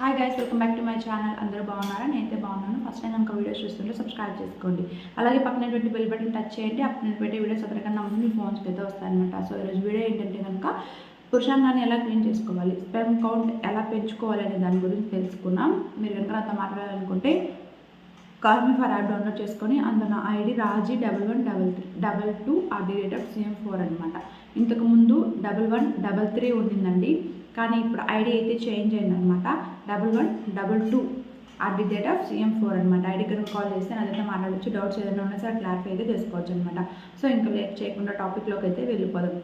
Hi guys welcome back to my channel అందరూ బాగున్నారా? నేనైతే బాగున్నాను. ఫస్ట్ టైం కనుక వీడియోస్ చూస్తుంటే సబ్స్క్రైబ్ చేసుకోండి. అలాగే పక్కనటువంటి బెల్ బటన్ టచ్ చేయండి. అప్పుడు పెట్టే వీడియోస్ ఎవరికన్నా ముందు మీ ఫోన్స్కి అయితే వస్తాయన్నమాట సో ఈరోజు వీడియో ఏంటంటే కనుక పురుషాంగాన్ని ఎలా క్లీన్ చేసుకోవాలి స్పెమ్ కౌంట్ ఎలా పెంచుకోవాలి అనే దాని గురించి తెలుసుకున్నాం. మీరు కనుక నాతో మాట్లాడాలనుకుంటే కార్మి ఫర్ యాప్ డౌన్లోడ్ చేసుకొని అందులో నా ID Raji double one double three double two at the rate of CM four అనమాట ఇంతకుముందు డబల్ వన్ డబల్ త్రీ ఉండిందండి. కానీ ఇప్పుడు ఐడి అయితే చేంజ్ అయింది అనమాట double one double two at the date of CM four అనమాట ఐడి కనుక కాల్ చేస్తే అదైతే మాట్లాడచ్చు. డౌట్స్ ఏదైనా ఉన్నా సరే క్లారిఫై అయితే చేసుకోవచ్చు అనమాట సో ఇంకా లేట్ చేయకుండా టాపిక్లోకి అయితే వెళ్ళిపోదాం.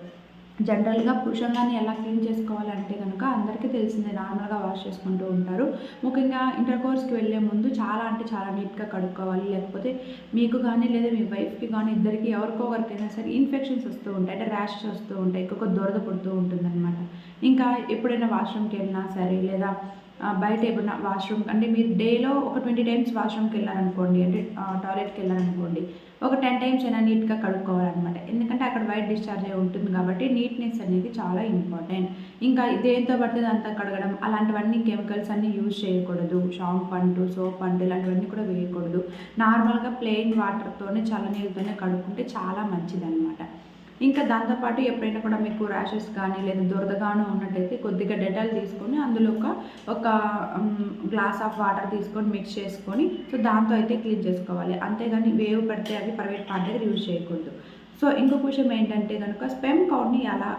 జనరల్గా పురుషంగాన్ని ఎలా క్లీన్ చేసుకోవాలంటే కనుక అందరికీ తెలిసిందే నార్మల్గా వాష్ చేసుకుంటూ ఉంటారు. ముఖ్యంగా ఇంటర్ కోర్స్కి వెళ్ళే ముందు చాలా అంటే చాలా నీట్గా కడుక్కోవాలి. లేకపోతే మీకు కానీ లేదా మీ వైఫ్కి కానీ ఇద్దరికి ఎవరికో ఒకరికైనా సరే ఇన్ఫెక్షన్స్ వస్తూ ఉంటాయి. అంటే ర్యాషెస్ వస్తూ ఉంటాయి. ఎక్కువ దొరద పుడుతూ ఉంటుందన్నమాట. ఇంకా ఎప్పుడైనా వాష్రూమ్కి వెళ్ళినా సరే లేదా బయట ఎప్పుడైనా వాష్రూమ్ అంటే మీరు డేలో ఒక ట్వంటీ టైమ్స్ వాష్రూమ్కి వెళ్ళారనుకోండి అంటే టాయిలెట్కి వెళ్ళారనుకోండి ఒక టెన్ టైమ్స్ అయినా నీట్గా కడుక్కోవాలన్నమాట. ఎందుకంటే అక్కడ వైట్ డిశ్చార్జ్ అయి ఉంటుంది కాబట్టి నీట్నెస్ అనేది చాలా ఇంపార్టెంట్ ఇంకా దేంతో పడితే అంతా కడగడం అలాంటివన్నీ కెమికల్స్ అన్నీ యూజ్ చేయకూడదు. షాంప్ అంటూ సోప్ అంటూ ఇలాంటివన్నీ కూడా వేయకూడదు. నార్మల్గా ప్లెయిన్ వాటర్తోనే చల్లనీళ్ళతోనే కడుక్కుంటే చాలా మంచిదన్నమాట. ఇంకా దాంతోపాటు ఎప్పుడైనా కూడా మీకు ర్యాషెస్ కానీ లేదా దురదగానో ఉన్నట్టయితే కొద్దిగా డెటాల్ తీసుకొని అందులో ఒక ఒక గ్లాస్ ఆఫ్ వాటర్ తీసుకొని మిక్స్ చేసుకొని సో దాంతో అయితే క్లీన్ చేసుకోవాలి. అంతేగాని వేవ్ పెడితే అవి ప్రైవేట్ పార్ట్ దగ్గర యూజ్ చేయకూడదు. సో ఇంకొక విషయం ఏంటంటే కనుక స్పెమ్ కౌంట్ని ఎలా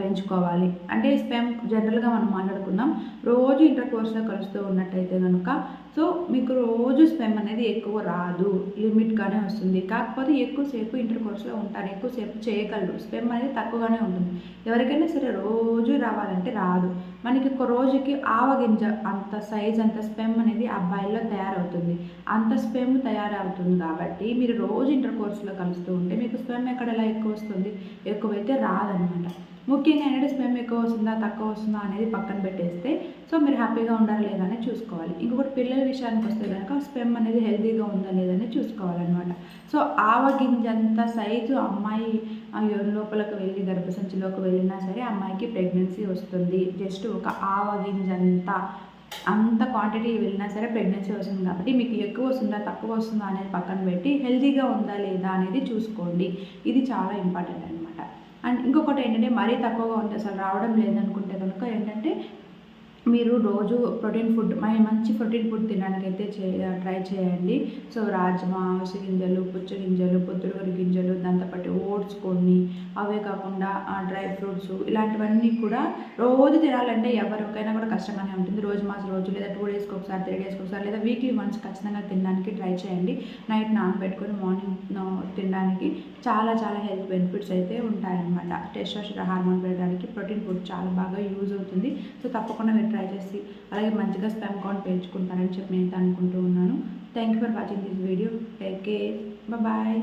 పెంచుకోవాలి? అంటే స్పెమ్ జనరల్గా మనం మాట్లాడుకుందాం. రోజు ఇంటర్ కోర్స్లో కలుస్తూ ఉన్నట్టయితే కనుక సో మీకు రోజు స్పెమ్ అనేది ఎక్కువ రాదు లిమిట్గానే వస్తుంది. కాకపోతే ఎక్కువసేపు ఇంటర్ కోర్స్లో ఉంటారు ఎక్కువసేపు చేయగలరు. స్పెమ్ అనేది తక్కువగానే ఉంటుంది. ఎవరికైనా సరే రోజు రావాలంటే రాదు. మనకి ఒక రోజుకి ఆవగింజ అంత సైజ్ అంత స్పెమ్ అనేది అబ్బాయిల్లో తయారవుతుంది. అంత స్పెమ్ తయారవుతుంది కాబట్టి మీరు రోజు ఇంటర్ కోర్సులో కలుస్తూ ఉంటే మీకు స్పెమ్ ఎక్కడ ఎలా ఎక్కువ వస్తుంది? ఎక్కువైతే రాదనమాట. ముఖ్యంగా ఏంటంటే స్పెమ్ ఎక్కువ వస్తుందా తక్కువ వస్తుందా అనేది పక్కన పెట్టేస్తే సో మీరు హ్యాపీగా ఉండాలి లేదా అనేది చూసుకోవాలి. ఇంకొకటి పిల్లల విషయానికి వస్తే కనుక స్పెమ్ అనేది హెల్తీగా ఉందా లేదని చూసుకోవాలన్నమాట. సో ఆవగింజంత సైజు అమ్మాయి ఆ లోపలికి వెళ్ళి గర్భసంచిలోకి వెళ్ళినా సరే అమ్మాయికి ప్రెగ్నెన్సీ వస్తుంది. జస్ట్ ఒక ఆవగింజంత అంత క్వాంటిటీ వెళ్ళినా సరే ప్రెగ్నెన్సీ వస్తుంది కాబట్టి మీకు ఎక్కువ వస్తుందా తక్కువ వస్తుందా అనేది పక్కన పెట్టి హెల్తీగా ఉందా లేదా అనేది చూసుకోండి. ఇది చాలా ఇంపార్టెంట్ అనమాట అండ్ ఇంకొకటి ఏంటంటే మరీ తక్కువగా ఉంది అసలు రావడం లేదనుకుంటే కనుక ఏంటంటే మీరు రోజు ప్రోటీన్ ఫుడ్ మంచి ప్రోటీన్ ఫుడ్ తినడానికి అయితే చే ట్రై చేయండి. సో రాజ్మా అవిసె గింజలు పుచ్చ గింజలు పొద్దురుగరి గింజలు దాంతోపాటు ఓట్స్ కొన్ని అవే కాకుండా డ్రై ఫ్రూట్స్ ఇలాంటివన్నీ కూడా రోజు తినాలంటే ఎవరికైనా కూడా కష్టంగానే ఉంటుంది. రోజు మాస రోజు లేదా టూ డేస్కి ఒకసారి త్రీ డేస్కి ఒకసారి లేదా వీక్లీ వన్స్ ఖచ్చితంగా తినడానికి ట్రై చేయండి. నైట్ నానబెట్టుకొని మార్నింగ్ తినడానికి చాలా చాలా హెల్త్ బెనిఫిట్స్ అయితే ఉంటాయన్నమాట. టెస్టోస్టెరాన్ హార్మోన్ పెరగడానికి ప్రోటీన్ ఫుడ్ చాలా బాగా యూజ్ అవుతుంది. సో తప్పకుండా మీరు ట్రై చేసి అలాగే మంచిగా స్పెమ్ కౌంట్ పెంచుకుంటారని చెప్పి నేను అనుకుంటూ ఉన్నాను. Thank you for watching this video take care bye